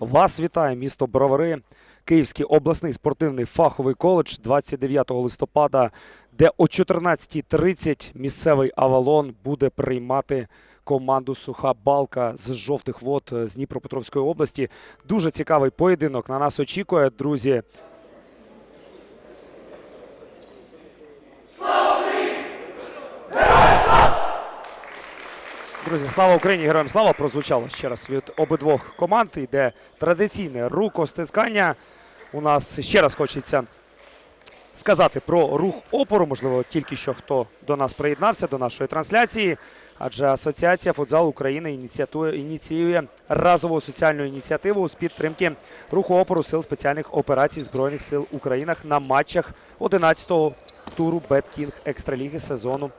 Вас вітає місто Бровари, Київський обласний спортивний фаховий коледж 29 листопада, де о 14.30 місцевий Авалон буде приймати команду Суха Балка з жовтих вод з Дніпропетровської області. Дуже цікавий поєдинок на нас очікує, друзі. Друзі, слава Україні! Героям слава прозвучало ще раз від обидвох команд. Йде традиційне рукостискання. У нас ще раз хочеться сказати про рух опору. Можливо, тільки що хто до нас приєднався до нашої трансляції. Адже Асоціація футзал України ініціює разову соціальну ініціативу з підтримки руху опору сил спеціальних операцій Збройних сил України на матчах 11-го туру Беткінг Екстраліги сезону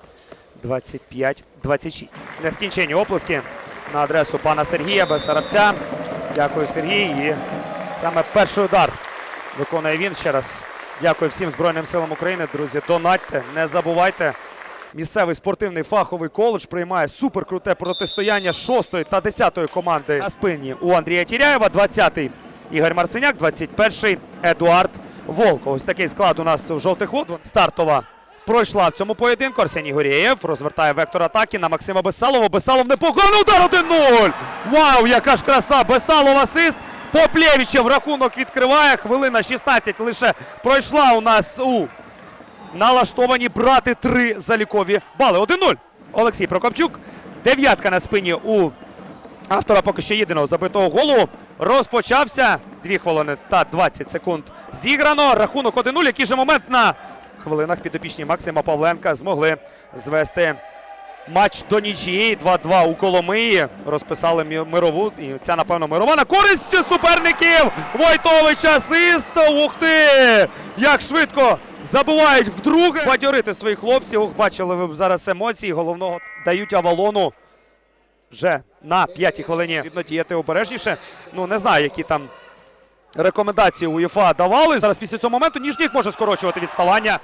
25-26. Нескінчені оплески на адресу пана Сергія Бесарабця. Дякую, Сергій. І саме перший удар виконує він. Ще раз дякую всім Збройним силам України. Друзі, донатьте, не забувайте. Місцевий спортивний фаховий коледж приймає суперкруте протистояння 6 та 10 команди на спині у Андрія Тіряєва, 20-й Ігор Марценяк, 21-й Едуард Волко. Ось такий склад у нас в жовтих вод. Стартова пройшла в цьому поєдинку. Арсеній Горєєв розвертає вектор атаки на Максима Бесалова. Бесалов непоганий удар 1-0. Вау, яка ж краса! Бесалов асист. Поплєвічев рахунок відкриває. Хвилина 16 лише пройшла у нас у налаштовані брати три залікові бали. 1-0. Олексій Прокопчук. Дев'ятка на спині у автора поки що єдиного забитого голу. Розпочався. Дві хвилини та 20 секунд зіграно. Рахунок 1-0. Який же момент на хвилинах підопічні Максима Павленка змогли звести матч до нічиєї. 2-2 у Коломиї. Розписали мирову. І ця, напевно, мирова на користь суперників. Войтович асист. Ух ти! Як швидко забувають вдруге. Бадьорити своїх хлопців. Ух, бачили ви зараз емоції головного. Дають Авалону вже на п'ятій хвилині. Потрібно діяти обережніше. Ну, не знаю, які там рекомендації УЄФА давали. Зараз після цього моменту Ніжніх може скорочувати відставання.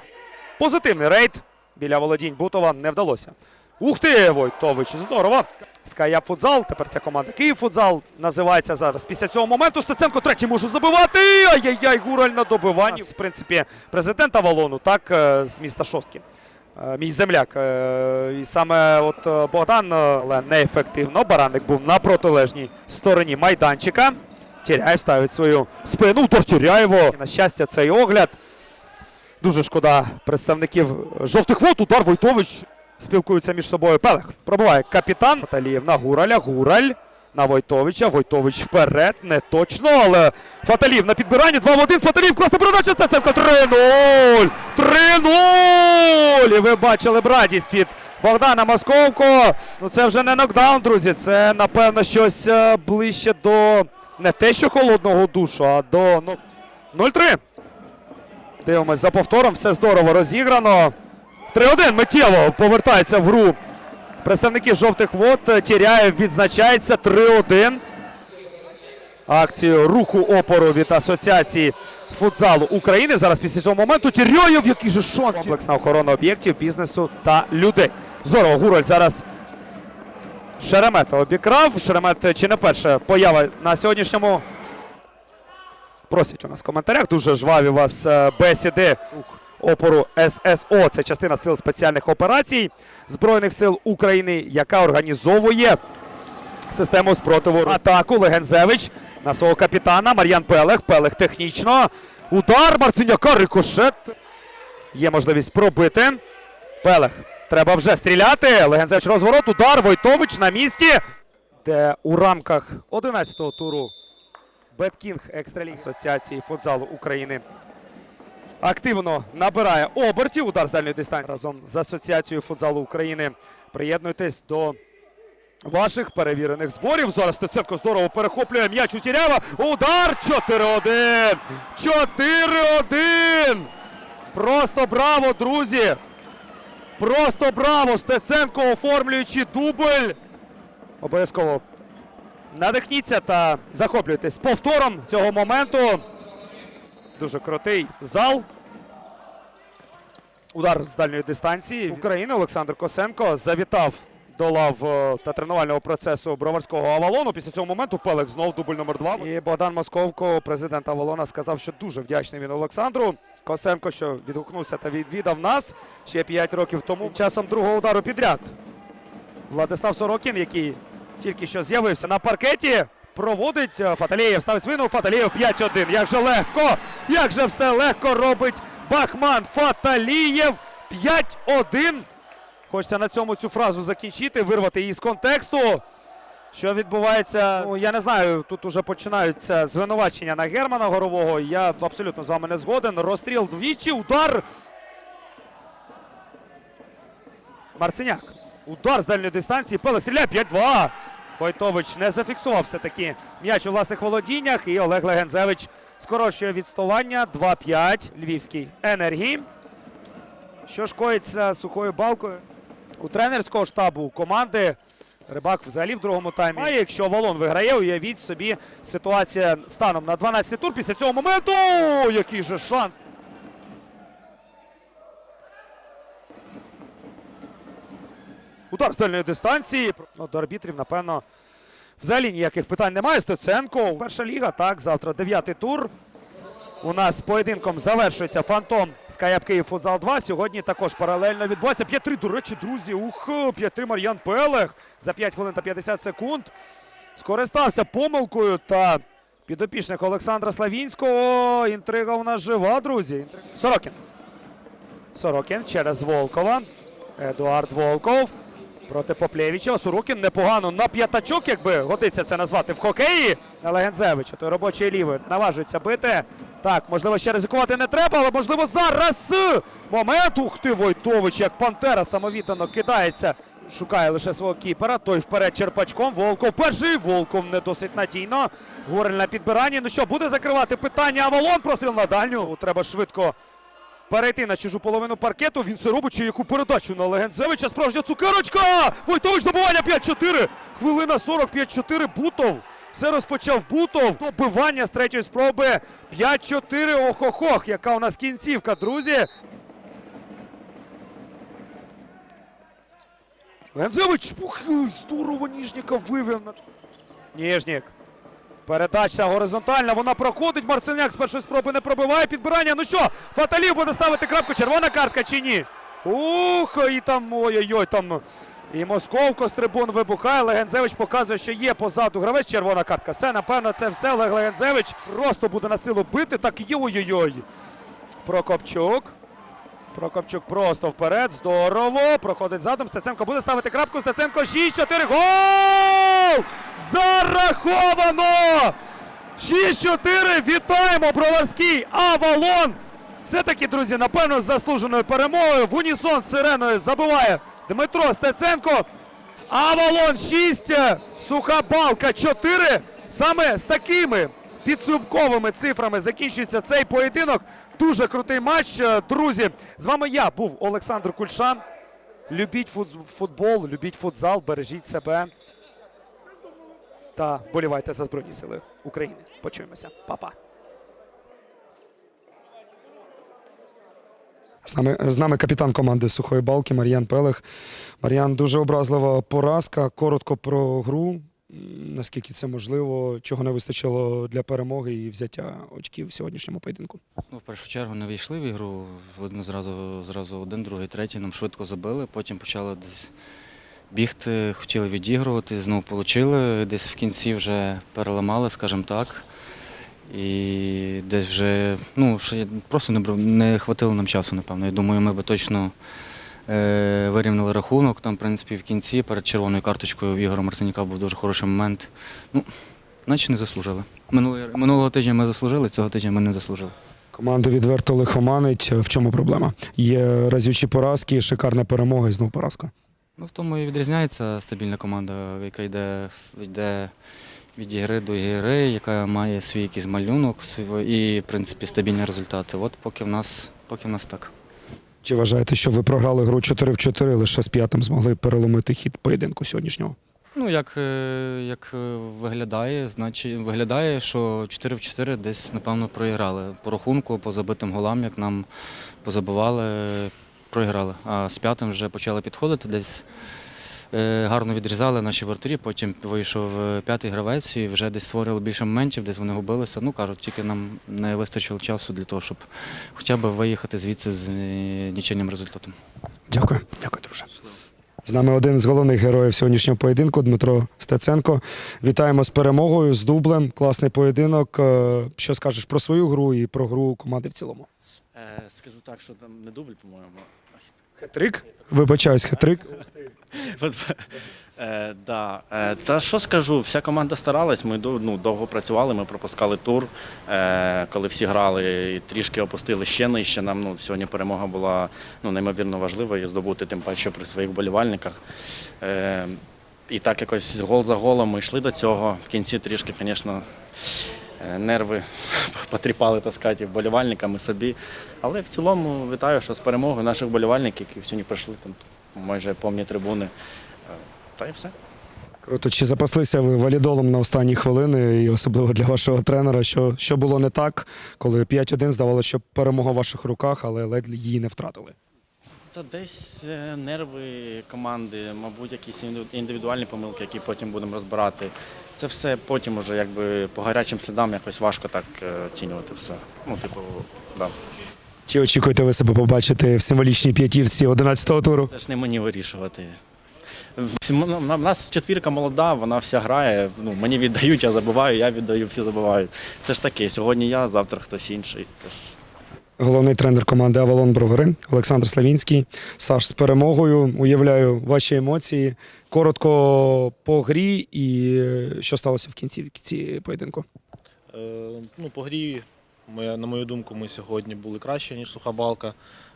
Позитивний рейд біля володінь Бутова не вдалося. Ух ти, Войтович, здорово. Скаяп футзал. Тепер ця команда Київ футзал називається зараз. Після цього моменту Стеценко третій може забивати. Ай-яй-яй, гураль на добиванні. В принципі, президент Авалону, так, е, з міста Шостки. Е, Мій земляк. Е, І саме от Богдан, але неефективно. Бараник був на протилежній стороні майданчика. Тіряєв ставить свою спину. Удар Тіряєво. На щастя, цей огляд. Дуже шкода представників жовтих вод. Удар Войтович. Спілкуються між собою. Пелех пробуває капітан. Фаталієв на Гураля. Гураль на Войтовича. Войтович вперед. Не точно, але Фаталів на підбиранні. 2 в 1. Фаталів. Класна передача. Стеценко 3-0. 3-0. І ви бачили б радість від Богдана Московко. Ну це вже не нокдаун, друзі. Це, напевно, щось е, ближче до не те, що холодного душу, а до ну, 0-3. Дивимось за повтором. Все здорово розіграно. 3-1 миттєво повертається в гру. Представники жовтих вод Тіряєв відзначається 3-1. Акцію руху опору від Асоціації футзалу України. Зараз після цього моменту Тіряєв, який же шанс. Комплексна охорона об'єктів, бізнесу та людей. Здорово, Гураль зараз Шеремета обікрав. Шеремет чи не перша поява на сьогоднішньому. Просять у нас в коментарях. Дуже жваві у вас е, бесіди опору ССО. Це частина сил спеціальних операцій Збройних сил України, яка організовує систему спротиву атаку. Легензевич на свого капітана Мар'ян Пелех. Пелех технічно. Удар Марциняка рикошет. Є можливість пробити. Пелех. Треба вже стріляти. Легензевич розворот. Удар. Войтович на місці. Де у рамках 11-го туру Беткінг Екстраліг Асоціації футзалу України активно набирає обертів. Удар з дальньої дистанції разом з Асоціацією футзалу України. Приєднуйтесь до ваших перевірених зборів. Зараз Стеценко здорово перехоплює м'яч у Тірява. Удар 4-1. 4-1. Просто браво, друзі. Просто браво! Стеценко оформлюючи дубль. Обов'язково надихніться та захоплюйтесь повтором цього моменту. Дуже крутий зал. Удар з дальньої дистанції України. Олександр Косенко завітав до лав е, та тренувального процесу броварського Авалону. Після цього моменту Пелек знов дубль номер два. І Богдан Московко, президент Авалона, сказав, що дуже вдячний він Олександру Косенко, що відгукнувся та відвідав нас ще 5 років тому. Часом другого удару підряд. Владислав Сорокін, який тільки що з'явився на паркеті, проводить е, Фаталієв. Ставить свину. Фаталієв 5-1. Як же легко! Як же все легко робить Бахман Фаталієв 5-1. Хочеться на цьому цю фразу закінчити, вирвати її з контексту. Що відбувається? Ну, я не знаю, тут уже починаються звинувачення на Германа Горового. Я абсолютно з вами не згоден. Розстріл двічі, удар. Марциняк. Удар з дальньої дистанції. Пелик стріляє 5-2. Войтович не зафіксував все-таки м'яч у власних володіннях. І Олег Легензевич скорочує відставання. 2-5. Львівський енергії. Що ж коїться сухою балкою? У тренерського штабу команди Рибак взагалі в другому таймі. А якщо Волон виграє, уявіть собі ситуація станом на 12-й тур. Після цього моменту. Який же шанс! Удар з дальньої дистанції. Ну, до арбітрів, напевно, взагалі ніяких питань немає. Стеценко. Перша ліга. Так, завтра дев'ятий тур. У нас поєдинком завершується фантом Скаяп Київ Футзал 2. Сьогодні також паралельно відбувається 5-3. До речі, друзі. Ух, 5-3 Мар'ян Пелех за 5 хвилин та 50 секунд. Скористався помилкою та підопічник Олександра Славінського. Інтрига у нас жива, друзі. Сорокін. Сорокін через Волкова. Едуард Волков. Проти Поплєвіча. Сорокін непогано на п'ятачок, якби годиться це назвати в хокеї. Але Гензевич, той робочий лівий, наважується бити. Так, можливо, ще ризикувати не треба, але можливо зараз момент. Ух ти, Войтович, як Пантера самовіддано кидається. Шукає лише свого кіпера. Той вперед черпачком. Волков перший. Волков не досить надійно. Горель на підбиранні. Ну що, буде закривати питання Авалон. Простріл на дальню. Треба швидко перейти на чужу половину паркету. Він це робить, чи яку передачу на Легензевича. Справжня цукерочка! Войтович добування 5-4. Хвилина 45-4. Бутов. Все розпочав Бутов. Добивання з третьої спроби. 5-4. Ох-ох-ох. Яка у нас кінцівка, друзі. Легензевич. Здорово Ніжніка вивів. Ніжнік. Передача горизонтальна, вона проходить. Марциняк з першої спроби не пробиває підбирання. Ну що, Фаталів буде ставити крапку. Червона картка чи ні? Ух, і там ой-ой-ой, там і Московко з трибун вибухає. Легензевич показує, що є позаду гравець. Червона картка. Все, напевно, це все. Олег Легензевич просто буде на силу бити. Так є ой-ой-ой. Прокопчук. Прокопчук просто вперед. Здорово. Проходить задом. Стеценко буде ставити крапку. Стеценко 6-4. Гол! Зараховано! 6-4. Вітаємо, Броварський Авалон. Все-таки, друзі, напевно, з заслуженою перемогою. В унісон з сиреною забиває Дмитро Стеценко. Авалон 6, суха балка 4. Саме з такими підсумковими цифрами закінчується цей поєдинок. Дуже крутий матч. Друзі, з вами я був Олександр Кульшан. Любіть футбол, любіть футзал, бережіть себе та вболівайте за Збройні Сили України. Почуємося. Па-па. З нами, з нами капітан команди Сухої Балки Мар'ян Пелех. Мар'ян, дуже образлива поразка. Коротко про гру. Наскільки це можливо, чого не вистачило для перемоги і взяття очків в сьогоднішньому поєдинку? Ну, в першу чергу не війшли в ігру. Видно, зразу, зразу один, другий, третій. Нам швидко забили, потім почали десь бігти, хотіли відігрувати, знову отримали. Десь в кінці вже переламали, скажімо так. І десь вже ну, просто не, не хватило нам часу, напевно. Я думаю, ми би точно е, вирівняли рахунок. Там, в принципі, в кінці перед червоною карточкою Ігора Марсеняка був дуже хороший момент. Ну, наче не заслужили. Минулого, минулого тижня ми заслужили, цього тижня ми не заслужили. Команду відверто лихоманить. В чому проблема? Є разючі поразки, шикарна перемога і знов поразка. Ну, в тому і відрізняється стабільна команда, яка йде, йде від ігри до ігри, яка має свій якийсь малюнок і, в принципі, стабільні результати. От поки в нас, поки в нас так. Чи вважаєте, що ви програли гру 4 в 4, лише з п'ятим змогли переломити хід поєдинку сьогоднішнього? Ну, як, е, як е, виглядає, значить, виглядає, що 4 в 4 десь, напевно, проіграли. По рахунку, по забитим голам, як нам позабивали, проіграли. А з п'ятим вже почали підходити десь. е, гарно відрізали наші вратарі. Потім вийшов е, п'ятий гравець і вже десь створили більше моментів, десь вони губилися. Ну кажуть, тільки нам не вистачило часу для того, щоб хоча б виїхати звідси з е, нічийним результатом. Дякую, дякую, друже. З нами один з головних героїв сьогоднішнього поєдинку Дмитро Стеценко. Вітаємо з перемогою, з дублем. Класний поєдинок. Що скажеш про свою гру і про гру команди в цілому? Скажу так, що там не дубль, по-моєму. Хетрик? Вибачаюсь, хетрик. Е, да. е, та що скажу, вся команда старалась, ми ну, довго працювали, ми пропускали тур, е, коли всі грали і трішки опустили ще нижче. Нам ну, сьогодні перемога була ну, неймовірно важливою здобути, тим паче при своїх болівальниках. І так якось гол за голом ми йшли до цього. В кінці трішки, звісно, нерви потріпали, так сказати, вболівальникам собі. Але в цілому вітаю, що з перемогою наших вболівальників, які сьогодні прийшли там майже повні трибуни. Е, Та й все. Круто. Чи запаслися ви валідолом на останні хвилини, і особливо для вашого тренера, що, що було не так, коли 5-1 здавалося, що перемога в ваших руках, але ледь її не втратили? Та десь е, нерви команди, мабуть, якісь індивідуальні помилки, які потім будемо розбирати. Це все потім уже якби по гарячим слідам якось важко так е, оцінювати все. Ну, типу, да. Чи очікуєте ви себе побачити в символічній п'ятірці 11-го туру? Це ж не мені вирішувати. У нас четвірка молода, вона вся грає. Ну, мені віддають, я забуваю, я віддаю, всі забувають. Це ж таке. Сьогодні я, завтра хтось інший. Це ж Головний тренер команди Авалон Бровари Олександр Славінський. Саш, з перемогою уявляю ваші емоції. Коротко по грі і що сталося в кінці в поєдинку. Е, Ну, по грі, на мою думку, ми сьогодні були краще, ніж суха балка.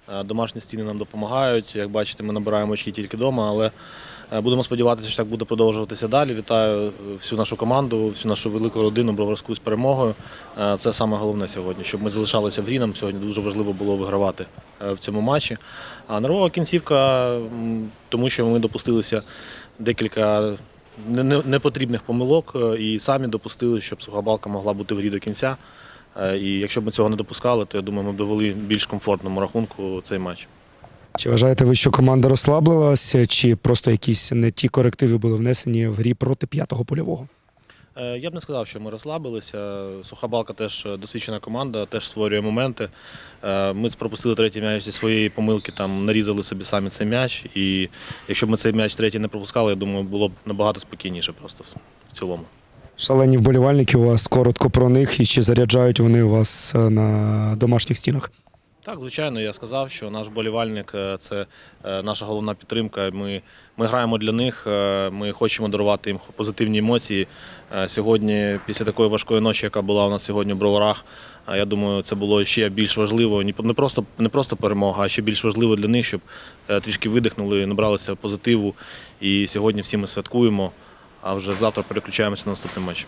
Е, Домашні стіни нам допомагають. Як бачите, ми набираємо очки тільки вдома, але е, будемо сподіватися, що так буде продовжуватися далі. Вітаю е, всю нашу команду, всю нашу велику родину броварську з перемогою. Це саме головне сьогодні, щоб ми залишалися в грі. Нам сьогодні дуже важливо було вигравати в цьому матчі. А нервова кінцівка, тому що ми допустилися декілька не- не- непотрібних помилок і самі допустили, щоб суха балка могла бути в грі до кінця. Е, І якщо б ми цього не допускали, то я думаю, ми б довели більш комфортному рахунку цей матч. Чи вважаєте ви, що команда розслабилася, чи просто якісь не ті корективи були внесені в грі проти п'ятого польового? Е, Я б не сказав, що ми розслабилися. Суха балка теж досвідчена команда, теж створює моменти. Е, Ми пропустили третій м'яч зі своєї помилки, там нарізали собі самі цей м'яч. І якщо б ми цей м'яч третій не пропускали, я думаю, було б набагато спокійніше просто в цілому. Шалені вболівальники у вас коротко про них і чи заряджають вони у вас е, на домашніх стінах? Так, звичайно, я сказав, що наш болівальник е, це е, наша головна підтримка. Ми, ми граємо для них, ми хочемо дарувати їм позитивні емоції. Сьогодні, після такої важкої ночі, яка була у нас сьогодні в броварах, я думаю, це було ще більш важливо. Не просто, не просто перемога, а ще більш важливо для них, щоб трішки видихнули, набралися позитиву. І сьогодні всі ми святкуємо, а вже завтра переключаємося на наступний матч.